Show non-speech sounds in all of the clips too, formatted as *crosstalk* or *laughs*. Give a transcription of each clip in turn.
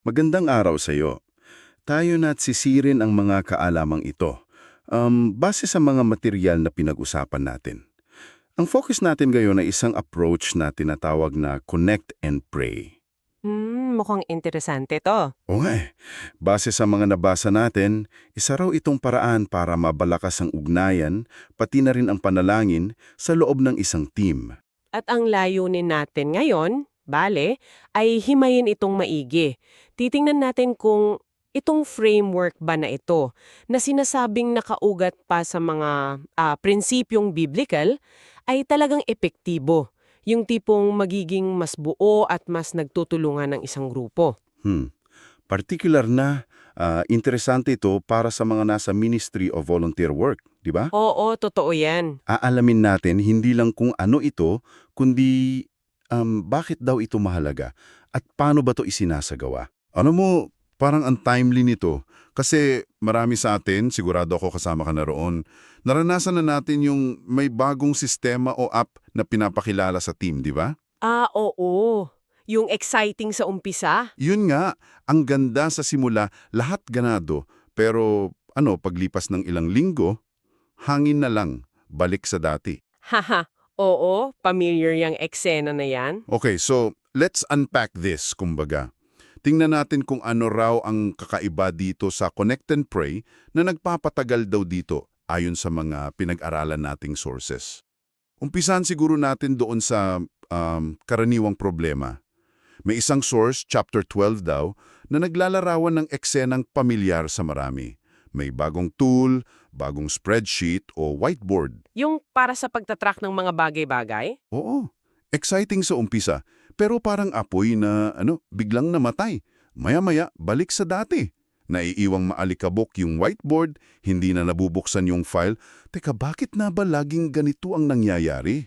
Magandang araw sa iyo. Tayo na't sisirin ang mga kaalamang ito um, base sa mga material na pinag-usapan natin. Ang focus natin ngayon ay isang approach na tinatawag na connect and pray. Hmm, mukhang interesante to. O nga eh, base sa mga nabasa natin, isa raw itong paraan para mabalakas ang ugnayan, pati na rin ang panalangin sa loob ng isang team. At ang layunin natin ngayon, bale, ay himayin itong maigi. Titingnan natin kung itong framework ba na ito na sinasabing nakaugat pa sa mga ah, prinsipyong biblical ay talagang epektibo. Yung tipong magiging mas buo at mas nagtutulungan ng isang grupo. Hmm. Particular na, ah, interesante ito para sa mga nasa Ministry of Volunteer Work, di ba? Oo, totoo yan. Aalamin natin hindi lang kung ano ito, kundi um, bakit daw ito mahalaga at paano ba ito isinasagawa. Ano mo, parang ang timely nito. Kasi marami sa atin, sigurado ako kasama ka na roon, naranasan na natin yung may bagong sistema o app na pinapakilala sa team, di ba? Ah, oo. Yung exciting sa umpisa. Yun nga, ang ganda sa simula, lahat ganado. Pero ano, paglipas ng ilang linggo, hangin na lang, balik sa dati. Haha, oo, familiar yung eksena na yan. Okay, so let's unpack this, kumbaga. Tingnan natin kung ano raw ang kakaiba dito sa Connect and Pray na nagpapatagal daw dito ayon sa mga pinag-aralan nating sources. Umpisan siguro natin doon sa um, karaniwang problema. May isang source, chapter 12 daw, na naglalarawan ng eksenang pamilyar sa marami. May bagong tool, bagong spreadsheet o whiteboard. Yung para sa pagtatrack ng mga bagay-bagay? Oo, exciting sa umpisa, pero parang apoy na ano, biglang namatay. Maya-maya, balik sa dati. Naiiwang maalikabok yung whiteboard, hindi na nabubuksan yung file. Teka, bakit na ba laging ganito ang nangyayari?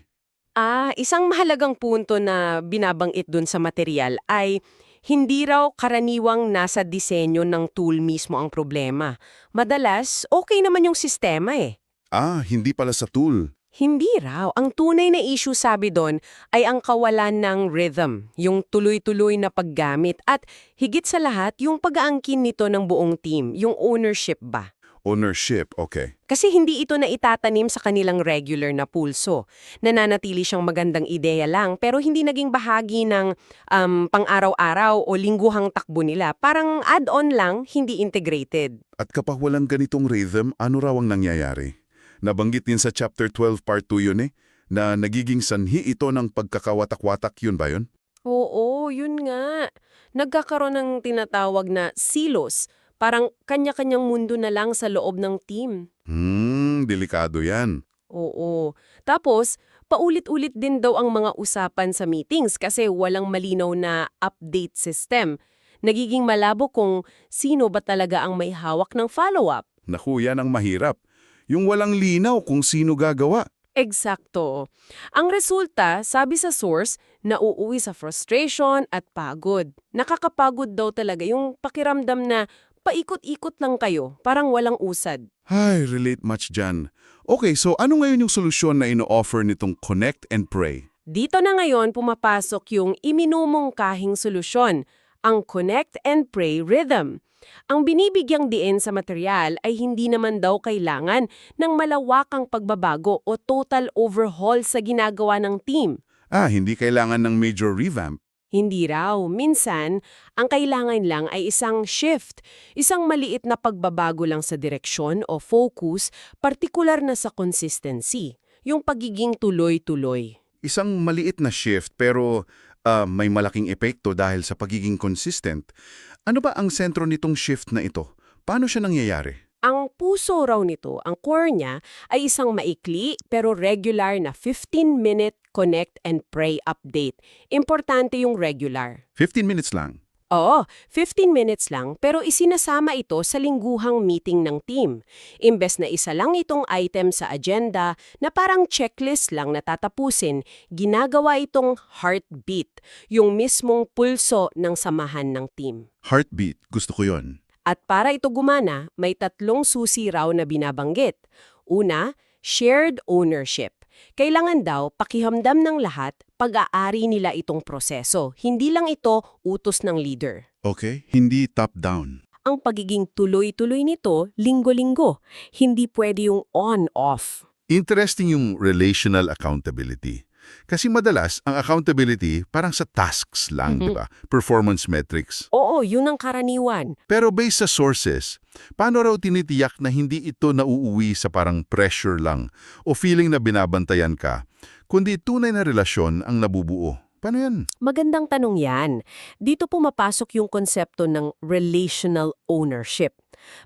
Ah, isang mahalagang punto na binabangit dun sa material ay hindi raw karaniwang nasa disenyo ng tool mismo ang problema. Madalas, okay naman yung sistema eh. Ah, hindi pala sa tool. Hindi raw. Ang tunay na issue sabi doon ay ang kawalan ng rhythm, yung tuloy-tuloy na paggamit at higit sa lahat yung pag-aangkin nito ng buong team, yung ownership ba. Ownership, okay. Kasi hindi ito na itatanim sa kanilang regular na pulso. Nananatili siyang magandang ideya lang pero hindi naging bahagi ng um, pang-araw-araw o lingguhang takbo nila. Parang add-on lang, hindi integrated. At kapag walang ganitong rhythm, ano raw ang nangyayari? Nabanggit din sa chapter 12 part 2 yun eh, na nagiging sanhi ito ng pagkakawatak-watak yun ba yun? Oo, yun nga. Nagkakaroon ng tinatawag na silos. Parang kanya-kanyang mundo na lang sa loob ng team. Hmm, delikado yan. Oo. Tapos, paulit-ulit din daw ang mga usapan sa meetings kasi walang malinaw na update system. Nagiging malabo kung sino ba talaga ang may hawak ng follow-up. Naku, yan ang mahirap. Yung walang linaw kung sino gagawa. Eksakto. Ang resulta, sabi sa source, nauuwi sa frustration at pagod. Nakakapagod daw talaga yung pakiramdam na paikot-ikot lang kayo, parang walang usad. Ay, relate much dyan. Okay, so ano ngayon yung solusyon na ino-offer nitong Connect and Pray? Dito na ngayon pumapasok yung iminumong kahing solusyon, ang Connect and Pray Rhythm. Ang binibigyang diin sa material ay hindi naman daw kailangan ng malawakang pagbabago o total overhaul sa ginagawa ng team. Ah, hindi kailangan ng major revamp. Hindi raw. Minsan, ang kailangan lang ay isang shift, isang maliit na pagbabago lang sa direksyon o focus, partikular na sa consistency, yung pagiging tuloy-tuloy. Isang maliit na shift pero ah, may malaking epekto dahil sa pagiging consistent. Ano ba ang sentro nitong shift na ito? Paano siya nangyayari? Ang puso raw nito, ang core niya, ay isang maikli pero regular na 15-minute connect and pray update. Importante yung regular. 15 minutes lang. Oo, 15 minutes lang pero isinasama ito sa lingguhang meeting ng team. Imbes na isa lang itong item sa agenda na parang checklist lang na tatapusin, ginagawa itong heartbeat, yung mismong pulso ng samahan ng team. Heartbeat, gusto ko yon. At para ito gumana, may tatlong susi raw na binabanggit. Una, shared ownership. Kailangan daw pakihamdam ng lahat, pag-aari nila itong proseso. Hindi lang ito utos ng leader. Okay, hindi top-down. Ang pagiging tuloy-tuloy nito, linggo-linggo. Hindi pwede yung on-off. Interesting yung relational accountability. Kasi madalas, ang accountability parang sa tasks lang, di ba? Performance metrics. Oo, yun ang karaniwan. Pero based sa sources, paano raw tinitiyak na hindi ito nauuwi sa parang pressure lang o feeling na binabantayan ka, kundi tunay na relasyon ang nabubuo? Paano yan? Magandang tanong yan. Dito pumapasok yung konsepto ng relational ownership.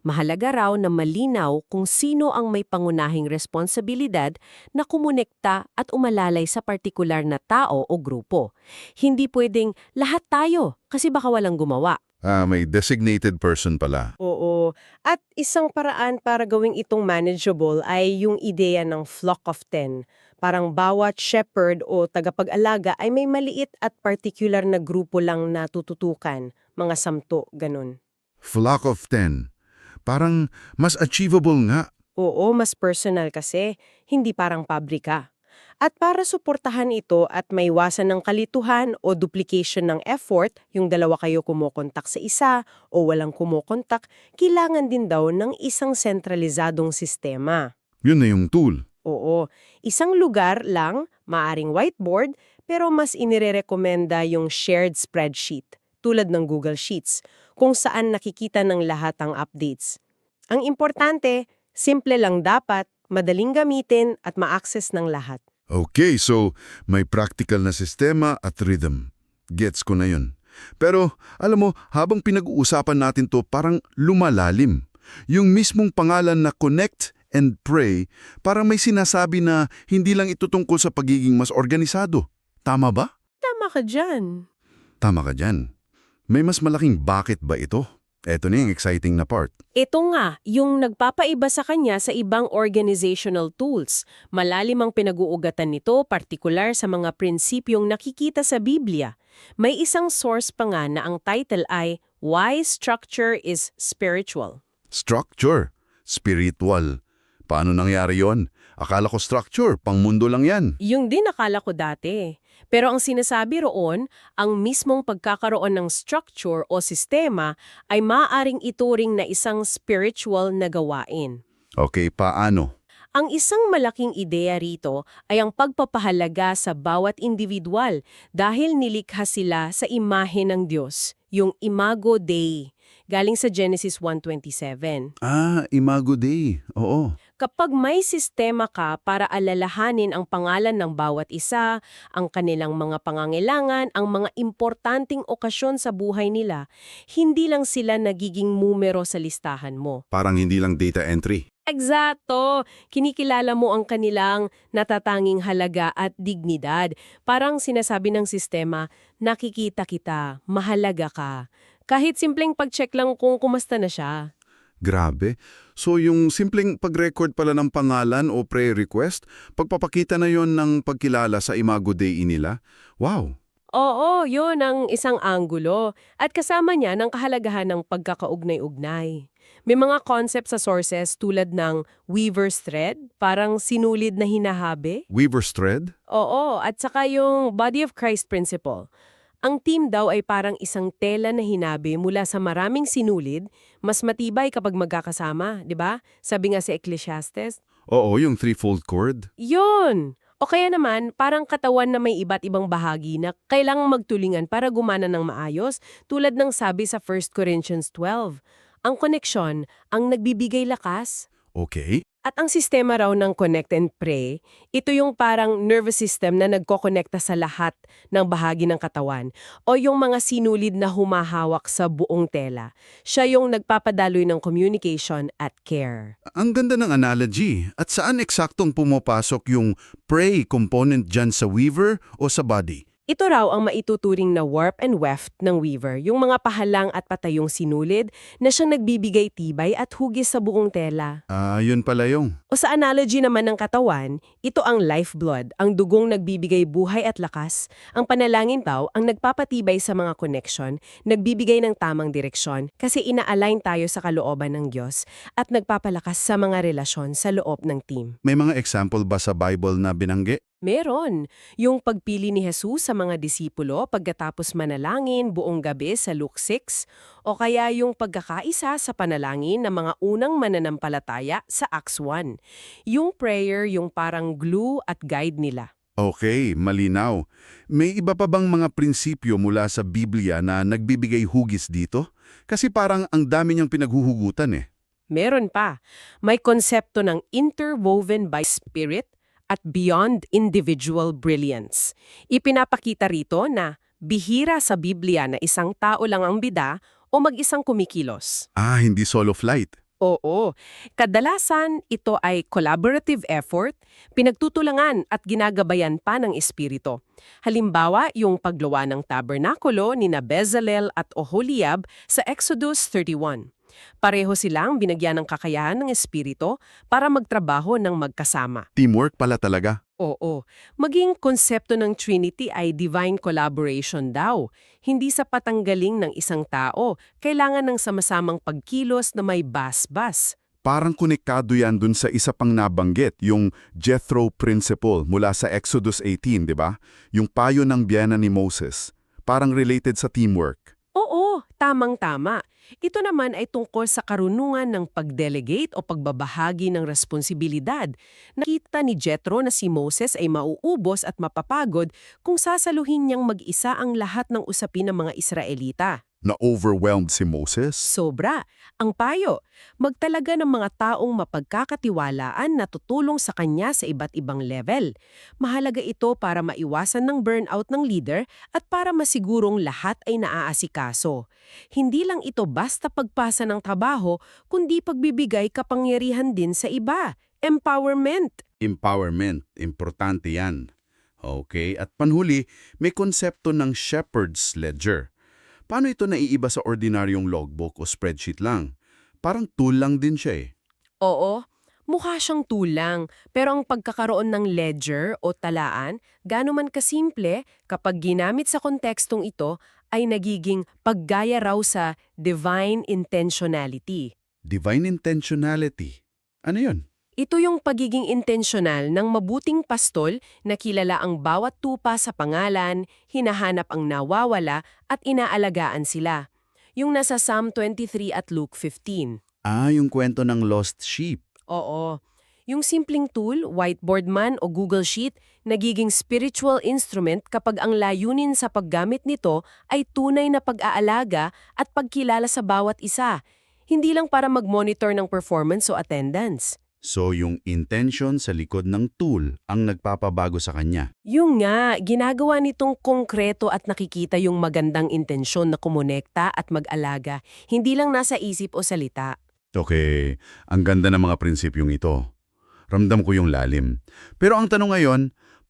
Mahalaga raw na malinaw kung sino ang may pangunahing responsibilidad na kumonekta at umalalay sa partikular na tao o grupo. Hindi pwedeng lahat tayo kasi baka walang gumawa. Ah, may designated person pala. Oo. At isang paraan para gawing itong manageable ay yung ideya ng flock of ten. Parang bawat shepherd o tagapag-alaga ay may maliit at particular na grupo lang na tututukan. Mga samto, ganun. Flock of 10. Parang mas achievable nga. Oo, mas personal kasi, hindi parang pabrika. At para suportahan ito at maiwasan ng kalituhan o duplication ng effort, yung dalawa kayo kumokontak sa isa o walang kumokontak, kailangan din daw ng isang sentralizadong sistema. Yun na yung tool. Oo, isang lugar lang, maaring whiteboard, pero mas inirerekomenda yung shared spreadsheet, tulad ng Google Sheets, kung saan nakikita ng lahat ang updates. Ang importante, simple lang dapat, madaling gamitin at ma-access ng lahat. Okay, so may practical na sistema at rhythm. Gets ko na yun. Pero, alam mo, habang pinag-uusapan natin to parang lumalalim. Yung mismong pangalan na connect and pray, parang may sinasabi na hindi lang ito tungkol sa pagiging mas organisado. Tama ba? Tama ka dyan. Tama ka dyan. May mas malaking bakit ba ito? Eto na yung exciting na part. Ito nga, yung nagpapaiba sa kanya sa ibang organizational tools. Malalim ang pinag-uugatan nito, partikular sa mga prinsipyong nakikita sa Biblia. May isang source pa nga na ang title ay Why Structure is Spiritual. Structure. Spiritual. Paano nangyari yon? Akala ko structure, pang mundo lang yan. Yung din akala ko dati. Pero ang sinasabi roon, ang mismong pagkakaroon ng structure o sistema ay maaaring ituring na isang spiritual na gawain. Okay, paano? Ang isang malaking ideya rito ay ang pagpapahalaga sa bawat individual dahil nilikha sila sa imahe ng Diyos, yung Imago Dei, galing sa Genesis 1.27. Ah, Imago Dei. Oo. Kapag may sistema ka para alalahanin ang pangalan ng bawat isa, ang kanilang mga pangangailangan, ang mga importanteng okasyon sa buhay nila, hindi lang sila nagiging numero sa listahan mo. Parang hindi lang data entry. Eksakto! Kinikilala mo ang kanilang natatanging halaga at dignidad. Parang sinasabi ng sistema, nakikita kita, mahalaga ka. Kahit simpleng pag-check lang kung kumasta na siya. Grabe. So yung simpleng pag-record pala ng pangalan o prayer request, pagpapakita na yon ng pagkilala sa Imago Dei nila? Wow! Oo, yun ang isang anggulo. At kasama niya ng kahalagahan ng pagkakaugnay-ugnay. May mga concept sa sources tulad ng weaver's thread, parang sinulid na hinahabi. Weaver's thread? Oo, at saka yung body of Christ principle. Ang team daw ay parang isang tela na hinabi mula sa maraming sinulid, mas matibay kapag magkakasama, di ba? Sabi nga sa Ecclesiastes. Oo, yung threefold cord. Yun! O kaya naman, parang katawan na may iba't ibang bahagi na kailangang magtulingan para gumana ng maayos, tulad ng sabi sa 1 Corinthians 12. Ang koneksyon, ang nagbibigay lakas. Okay. At ang sistema raw ng Connect and Pray, ito yung parang nervous system na nagkokonekta sa lahat ng bahagi ng katawan o yung mga sinulid na humahawak sa buong tela. Siya yung nagpapadaloy ng communication at care. Ang ganda ng analogy. At saan eksaktong pumapasok yung pray component dyan sa weaver o sa body? Ito raw ang maituturing na warp and weft ng weaver, yung mga pahalang at patayong sinulid na siyang nagbibigay tibay at hugis sa buong tela. Ah, yun pala yung. O sa analogy naman ng katawan, ito ang lifeblood, ang dugong nagbibigay buhay at lakas. Ang panalangin daw ang nagpapatibay sa mga connection, nagbibigay ng tamang direksyon kasi ina-align tayo sa kalooban ng Diyos at nagpapalakas sa mga relasyon sa loob ng team. May mga example ba sa Bible na binanggi? Meron. Yung pagpili ni Jesus sa mga disipulo pagkatapos manalangin buong gabi sa Luke 6 o kaya yung pagkakaisa sa panalangin ng mga unang mananampalataya sa Acts 1. Yung prayer yung parang glue at guide nila. Okay, malinaw. May iba pa bang mga prinsipyo mula sa Biblia na nagbibigay hugis dito? Kasi parang ang dami niyang pinaghuhugutan eh. Meron pa. May konsepto ng interwoven by spirit at beyond individual brilliance. Ipinapakita rito na bihira sa Biblia na isang tao lang ang bida o mag-isang kumikilos. Ah, hindi solo flight. Oo. Kadalasan, ito ay collaborative effort, pinagtutulangan at ginagabayan pa ng espiritu. Halimbawa, yung pagluwa ng tabernakulo ni Bezalel at Oholiab sa Exodus 31. Pareho silang binagyan ng kakayahan ng espiritu para magtrabaho ng magkasama. Teamwork pala talaga. Oo. Maging konsepto ng Trinity ay divine collaboration daw. Hindi sa patanggaling ng isang tao, kailangan ng sama-samang pagkilos na may bas-bas. Parang konektado yan dun sa isa pang nabanggit, yung Jethro Principle mula sa Exodus 18, di ba? Yung payo ng biyana ni Moses. Parang related sa teamwork. Oo, tamang-tama. Ito naman ay tungkol sa karunungan ng pag-delegate o pagbabahagi ng responsibilidad. Nakita ni Jethro na si Moses ay mauubos at mapapagod kung sasaluhin niyang mag-isa ang lahat ng usapin ng mga Israelita. Na-overwhelmed si Moses? Sobra. Ang payo, magtalaga ng mga taong mapagkakatiwalaan na tutulong sa kanya sa iba't ibang level. Mahalaga ito para maiwasan ng burnout ng leader at para masigurong lahat ay naaasikaso. Hindi lang ito basta pagpasa ng trabaho, kundi pagbibigay kapangyarihan din sa iba. Empowerment. Empowerment. Importante yan. Okay, at panhuli, may konsepto ng shepherd's ledger. Paano ito naiiba sa ordinaryong logbook o spreadsheet lang? Parang tool lang din siya eh. Oo, mukha siyang tulang, pero ang pagkakaroon ng ledger o talaan, gano'n man kasimple, kapag ginamit sa kontekstong ito, ay nagiging paggaya raw sa divine intentionality. Divine intentionality. Ano yun? Ito yung pagiging intentional ng mabuting pastol na kilala ang bawat tupa sa pangalan, hinahanap ang nawawala at inaalagaan sila. Yung nasa Psalm 23 at Luke 15. Ah, yung kwento ng lost sheep. Oo. Yung simpleng tool, whiteboard man o Google Sheet, nagiging spiritual instrument kapag ang layunin sa paggamit nito ay tunay na pag-aalaga at pagkilala sa bawat isa, hindi lang para mag-monitor ng performance o attendance. So yung intention sa likod ng tool ang nagpapabago sa kanya. Yung nga, ginagawa nitong konkreto at nakikita yung magandang intensyon na kumonekta at mag-alaga, hindi lang nasa isip o salita. Okay, ang ganda ng mga prinsipyong ito. Ramdam ko yung lalim. Pero ang tanong ngayon,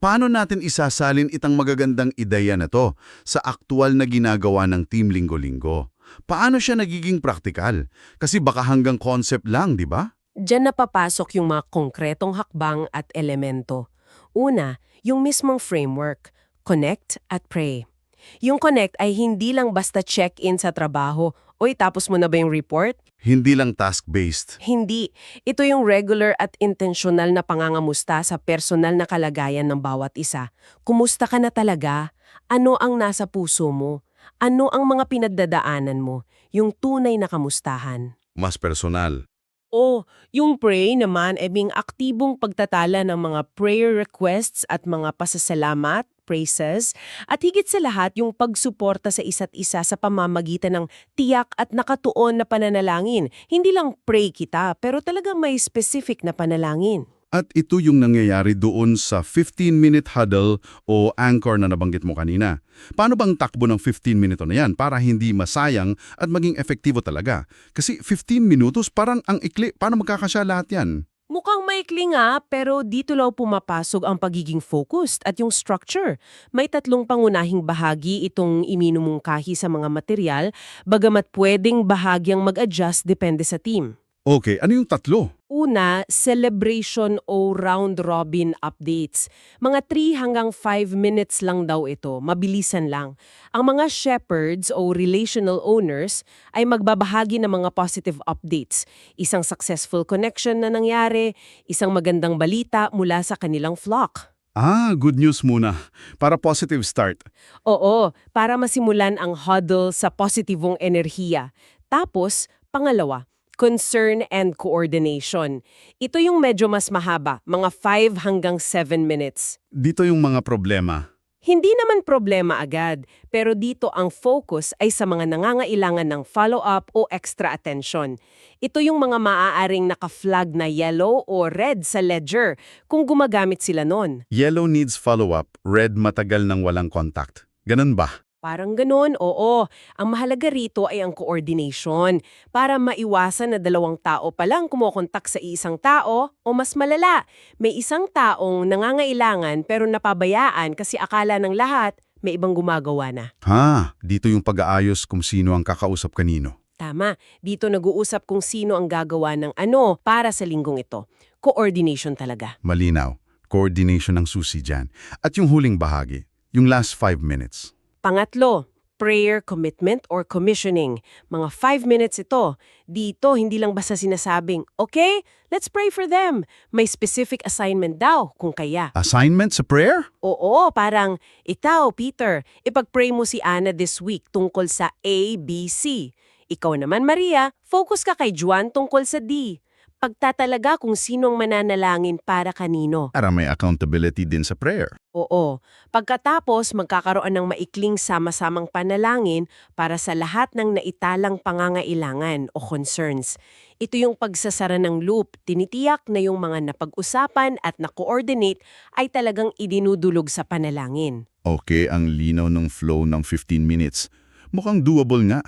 paano natin isasalin itang magagandang ideya na to sa aktual na ginagawa ng team linggo-linggo? Paano siya nagiging praktikal? Kasi baka hanggang concept lang, di ba? Diyan napapasok yung mga konkretong hakbang at elemento. Una, yung mismong framework, connect at pray. Yung connect ay hindi lang basta check-in sa trabaho, oy tapos mo na ba yung report? Hindi lang task-based. Hindi. Ito yung regular at intentional na pangangamusta sa personal na kalagayan ng bawat isa. Kumusta ka na talaga? Ano ang nasa puso mo? Ano ang mga pinagdadaanan mo? Yung tunay na kamustahan. Mas personal. O, yung pray naman ay bing aktibong pagtatala ng mga prayer requests at mga pasasalamat, praises, at higit sa lahat yung pagsuporta sa isa't isa sa pamamagitan ng tiyak at nakatuon na pananalangin. Hindi lang pray kita, pero talagang may specific na panalangin. At ito yung nangyayari doon sa 15-minute huddle o anchor na nabanggit mo kanina. Paano bang takbo ng 15 minuto na yan para hindi masayang at maging efektibo talaga? Kasi 15 minutos parang ang ikli. Paano magkakasya lahat yan? Mukhang maikli nga, pero dito law pumapasok ang pagiging focused at yung structure. May tatlong pangunahing bahagi itong iminumungkahi sa mga material, bagamat pwedeng bahagyang mag-adjust depende sa team. Okay, ano yung tatlo? Una, celebration o round-robin updates. Mga 3 hanggang 5 minutes lang daw ito, mabilisan lang. Ang mga shepherds o relational owners ay magbabahagi ng mga positive updates. Isang successful connection na nangyari, isang magandang balita mula sa kanilang flock. Ah, good news muna. Para positive start. Oo, para masimulan ang huddle sa positibong enerhiya. Tapos, pangalawa, concern and coordination. Ito yung medyo mas mahaba, mga 5 hanggang 7 minutes. Dito yung mga problema. Hindi naman problema agad, pero dito ang focus ay sa mga nangangailangan ng follow-up o extra attention. Ito yung mga maaaring naka-flag na yellow o red sa ledger kung gumagamit sila nun. Yellow needs follow-up, red matagal nang walang contact. Ganun ba? Parang ganun, oo. Ang mahalaga rito ay ang coordination para maiwasan na dalawang tao pa lang kumokontak sa isang tao o mas malala, may isang taong nangangailangan pero napabayaan kasi akala ng lahat may ibang gumagawa na. Ha, dito yung pag-aayos kung sino ang kakausap kanino. Tama, dito nag-uusap kung sino ang gagawa ng ano para sa linggong ito. Coordination talaga. Malinaw. Coordination ang susi dyan. At yung huling bahagi, yung last five minutes. Pangatlo, prayer commitment or commissioning. Mga five minutes ito. Dito, hindi lang basta sinasabing, okay, let's pray for them. May specific assignment daw, kung kaya. Assignment sa prayer? Oo, parang, ikaw, Peter, ipag-pray mo si Anna this week tungkol sa A, B, C. Ikaw naman, Maria, focus ka kay Juan tungkol sa D. Pagtatalaga kung sinong mananalangin para kanino. Para may accountability din sa prayer. Oo. Pagkatapos, magkakaroon ng maikling sama-samang panalangin para sa lahat ng naitalang pangangailangan o concerns. Ito yung pagsasara ng loop, tinitiyak na yung mga napag-usapan at na-coordinate ay talagang idinudulog sa panalangin. Okay, ang linaw ng flow ng 15 minutes. Mukhang doable nga.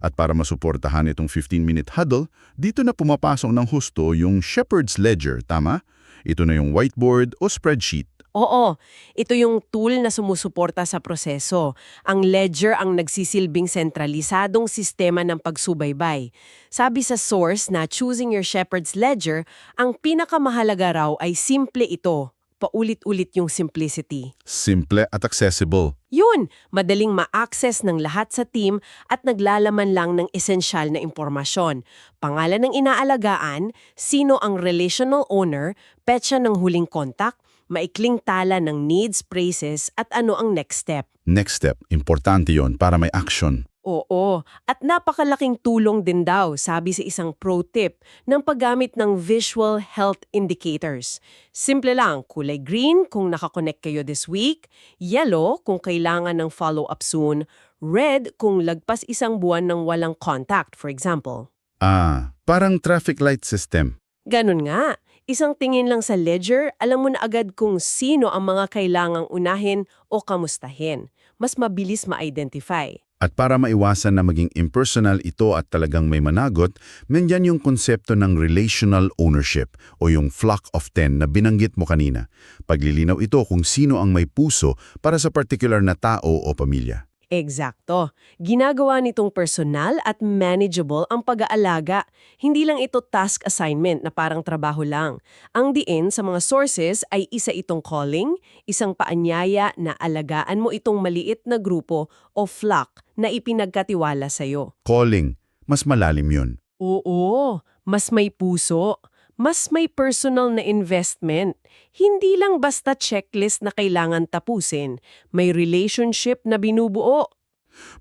At para masuportahan itong 15-minute huddle, dito na pumapasok ng husto yung Shepherd's Ledger, tama? Ito na yung whiteboard o spreadsheet. Oo, ito yung tool na sumusuporta sa proseso. Ang ledger ang nagsisilbing sentralisadong sistema ng pagsubaybay. Sabi sa source na choosing your shepherd's ledger, ang pinakamahalaga raw ay simple ito. Paulit-ulit yung simplicity. Simple at accessible. Yun, madaling ma-access ng lahat sa team at naglalaman lang ng esensyal na impormasyon. Pangalan ng inaalagaan, sino ang relational owner, petsa ng huling contact, maikling tala ng needs, praises at ano ang next step. Next step, importante yon para may action. Oo, at napakalaking tulong din daw, sabi sa isang pro tip, ng paggamit ng visual health indicators. Simple lang, kulay green kung nakakonect kayo this week, yellow kung kailangan ng follow-up soon, red kung lagpas isang buwan ng walang contact, for example. Ah, parang traffic light system. Ganun nga. Isang tingin lang sa ledger, alam mo na agad kung sino ang mga kailangang unahin o kamustahin. Mas mabilis ma-identify. At para maiwasan na maging impersonal ito at talagang may managot, nandyan yung konsepto ng relational ownership o yung flock of ten na binanggit mo kanina. Paglilinaw ito kung sino ang may puso para sa particular na tao o pamilya. Eksakto. Ginagawa nitong personal at manageable ang pag-aalaga. Hindi lang ito task assignment na parang trabaho lang. Ang diin sa mga sources ay isa itong calling, isang paanyaya na alagaan mo itong maliit na grupo o flock na ipinagkatiwala sa'yo. Calling, mas malalim yun. Oo, mas may puso. Mas may personal na investment. Hindi lang basta checklist na kailangan tapusin. May relationship na binubuo.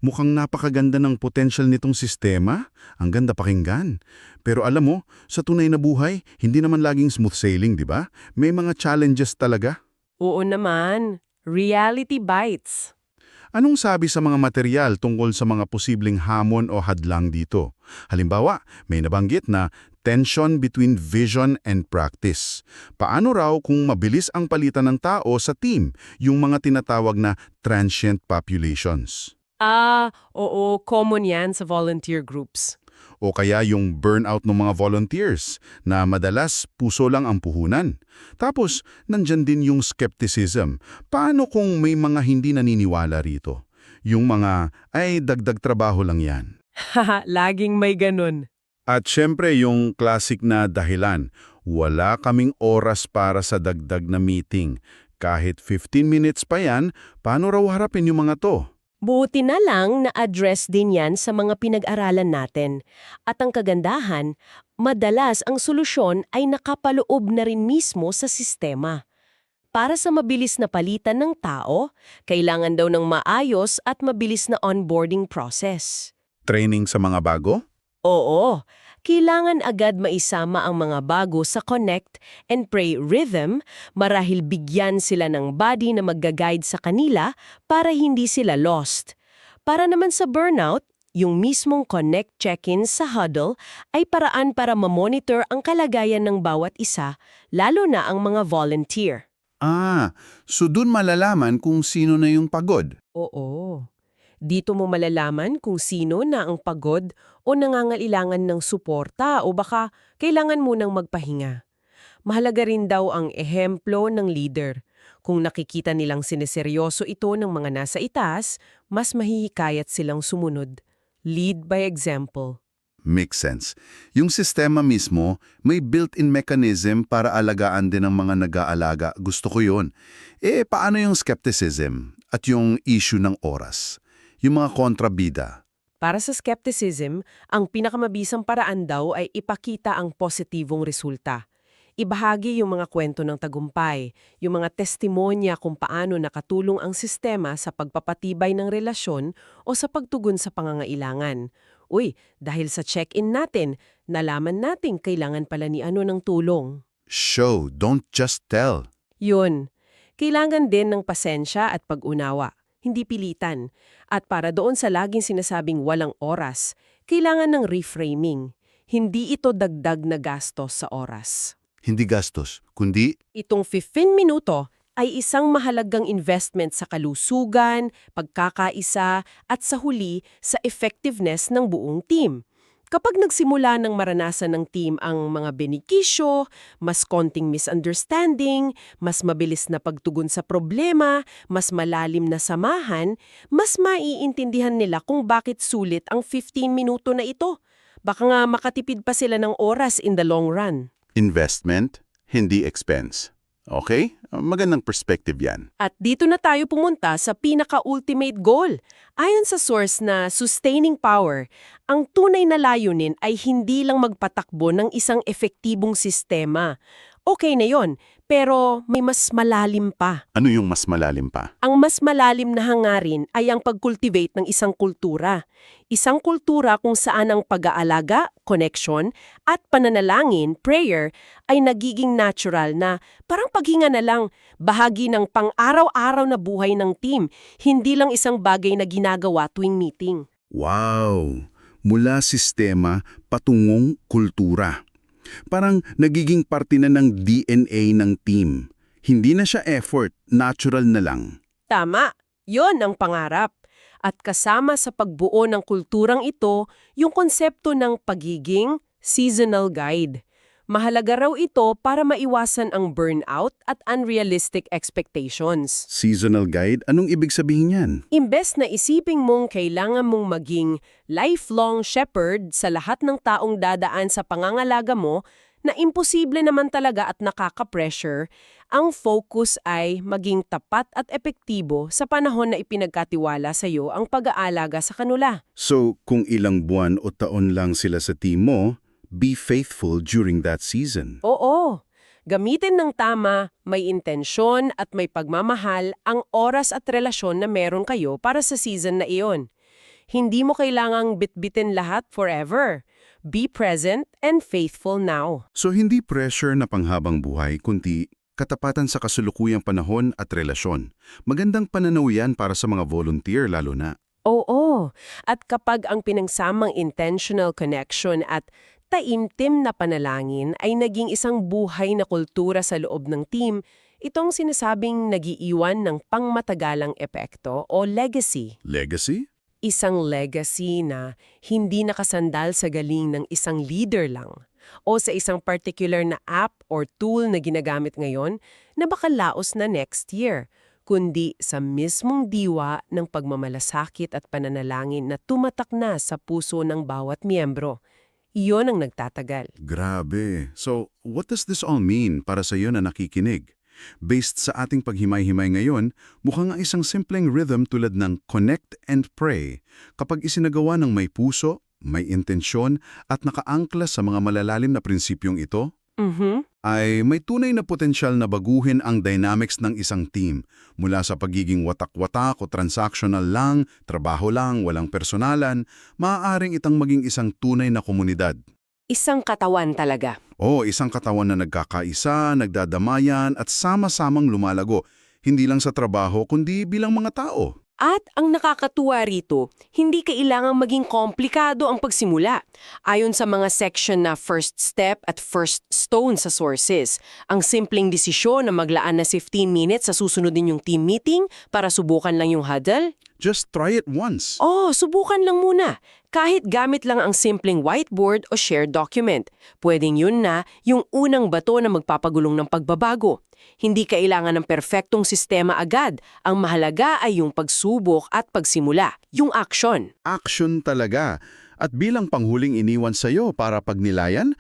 Mukhang napakaganda ng potential nitong sistema. Ang ganda pakinggan. Pero alam mo, sa tunay na buhay, hindi naman laging smooth sailing, di ba? May mga challenges talaga. Oo naman. Reality bites. Anong sabi sa mga material tungkol sa mga posibleng hamon o hadlang dito? Halimbawa, may nabanggit na tension between vision and practice. Paano raw kung mabilis ang palitan ng tao sa team, yung mga tinatawag na transient populations? Ah, oo, common yan sa volunteer groups. O kaya yung burnout ng mga volunteers na madalas puso lang ang puhunan. Tapos, nandyan din yung skepticism. Paano kung may mga hindi naniniwala rito? Yung mga, ay dagdag trabaho lang yan. Haha, *laughs* laging may ganun. At syempre yung classic na dahilan, wala kaming oras para sa dagdag na meeting. Kahit 15 minutes pa yan, paano raw harapin yung mga to? Buti na lang na-address din yan sa mga pinag-aralan natin. At ang kagandahan, madalas ang solusyon ay nakapaloob na rin mismo sa sistema. para sa mabilis na palitan ng tao, kailangan daw ng maayos at mabilis na onboarding process. Training sa mga bago? Oo, kailangan agad maisama ang mga bago sa Connect and Pray rhythm marahil bigyan sila ng body na magga-guide sa kanila para hindi sila lost. Para naman sa burnout, yung mismong Connect check-in sa huddle ay paraan para mamonitor ang kalagayan ng bawat isa, lalo na ang mga volunteer. Ah, so dun malalaman kung sino na yung pagod. Oo. Dito mo malalaman kung sino na ang pagod o nangangailangan ng suporta o baka kailangan munang magpahinga. Mahalaga rin daw ang ehemplo ng leader. Kung nakikita nilang sineseryoso ito ng mga nasa itaas, mas mahihikayat silang sumunod. Lead by example. Makes sense. Yung sistema mismo, may built-in mechanism para alagaan din ang mga nag-aalaga. Gusto ko yun. Eh, paano yung skepticism at yung issue ng oras? Yung mga kontrabida. Para sa skepticism, ang pinakamabisang paraan daw ay ipakita ang positibong resulta. Ibahagi yung mga kwento ng tagumpay, yung mga testimonya kung paano nakatulong ang sistema sa pagpapatibay ng relasyon o sa pagtugon sa pangangailangan. Uy, dahil sa check-in natin, nalaman natin kailangan pala ni ano ng tulong. Show, don't just tell. Yun. Kailangan din ng pasensya at pag-unawa, hindi pilitan. At para doon sa laging sinasabing walang oras, kailangan ng reframing. Hindi ito dagdag na gastos sa oras. Hindi gastos, kundi Itong 15 minuto ay isang mahalagang investment sa kalusugan, pagkakaisa, at sa huli sa effectiveness ng buong team. Kapag nagsimula ng maranasan ng team ang mga benepisyo, mas konting misunderstanding, mas mabilis na pagtugon sa problema, mas malalim na samahan, mas maiintindihan nila kung bakit sulit ang 15 minuto na ito. Baka nga makatipid pa sila ng oras in the long run. investment, hindi expense. Okay? Magandang perspective yan. At dito na tayo pumunta sa pinaka-ultimate goal. Ayon sa source na sustaining power, ang tunay na layunin ay hindi lang magpatakbo ng isang epektibong sistema. Okay na yon, pero may mas malalim pa. Ano yung mas malalim pa? Ang mas malalim na hangarin ay ang pag-cultivate ng isang kultura. Isang kultura kung saan ang pag-aalaga, connection, at pananalangin, prayer, ay nagiging natural na parang paghinga na lang, bahagi ng pang-araw-araw na buhay ng team, hindi lang isang bagay na ginagawa tuwing meeting. Wow! Mula sistema patungong kultura. Parang nagiging parte na ng DNA ng team. Hindi na siya effort, natural na lang. Tama, yon ang pangarap. At kasama sa pagbuo ng kulturang ito, yung konsepto ng pagiging seasonal guide. Mahalaga raw ito para maiwasan ang burnout at unrealistic expectations. Seasonal guide, anong ibig sabihin yan? Imbes na isiping mong kailangan mong maging lifelong shepherd sa lahat ng taong dadaan sa pangangalaga mo, na imposible naman talaga at nakaka-pressure, ang focus ay maging tapat at epektibo sa panahon na ipinagkatiwala sa iyo ang pag-aalaga sa kanula. So, kung ilang buwan o taon lang sila sa team mo, be faithful during that season. Oo, gamitin ng tama, may intensyon at may pagmamahal ang oras at relasyon na meron kayo para sa season na iyon. Hindi mo kailangang bitbitin lahat forever. Be present and faithful now. So, hindi pressure na panghabang buhay, kundi katapatan sa kasulukuyang panahon at relasyon. Magandang pananaw yan para sa mga volunteer lalo na. Oo, at kapag ang pinangsamang intentional connection at taimtim na panalangin ay naging isang buhay na kultura sa loob ng team, itong sinasabing nagiiwan ng pangmatagalang epekto o legacy. Legacy? Isang legacy na hindi nakasandal sa galing ng isang leader lang o sa isang particular na app or tool na ginagamit ngayon na baka laos na next year, kundi sa mismong diwa ng pagmamalasakit at pananalangin na tumatak na sa puso ng bawat miyembro. Iyon ang nagtatagal. Grabe. So, what does this all mean para sa iyo na nakikinig? Based sa ating paghimay-himay ngayon, mukhang ang isang simpleng rhythm tulad ng connect and pray kapag isinagawa ng may puso, may intensyon at nakaangkla sa mga malalalim na prinsipyong ito, Mhm. ay may tunay na potensyal na baguhin ang dynamics ng isang team mula sa pagiging watak-watak o transactional lang, trabaho lang, walang personalan, maaaring itang maging isang tunay na komunidad. Isang katawan talaga. O isang katawan na nagkakaisa, nagdadamayan at sama-samang lumalago, hindi lang sa trabaho kundi bilang mga tao. At ang nakakatuwa rito, hindi kailangang maging komplikado ang pagsimula. Ayon sa mga section na first step at first stone sa sources, ang simpleng desisyon na maglaan na 15 minutes sa susunod ninyong team meeting para subukan lang yung huddle, Just try it once. Oh, subukan lang muna. Kahit gamit lang ang simpleng whiteboard o shared document. Pwedeng yun na yung unang bato na magpapagulong ng pagbabago. Hindi kailangan ng perpektong sistema agad. Ang mahalaga ay yung pagsubok at pagsimula, yung action. Action talaga. At bilang panghuling iniwan sa'yo para pagnilayan,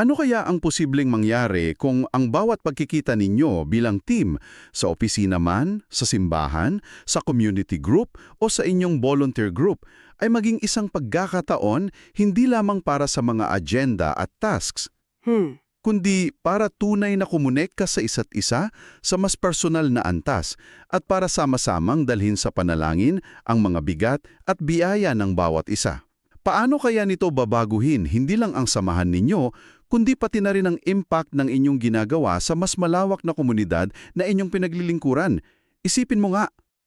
ano kaya ang posibleng mangyari kung ang bawat pagkikita ninyo bilang team, sa opisina man, sa simbahan, sa community group o sa inyong volunteer group, ay maging isang pagkakataon hindi lamang para sa mga agenda at tasks, Hmm. kundi para tunay na kumunek ka sa isa't isa sa mas personal na antas at para sama-samang dalhin sa panalangin ang mga bigat at biyaya ng bawat isa. Paano kaya nito babaguhin hindi lang ang samahan ninyo, kundi pati na rin ang impact ng inyong ginagawa sa mas malawak na komunidad na inyong pinaglilingkuran? Isipin mo nga,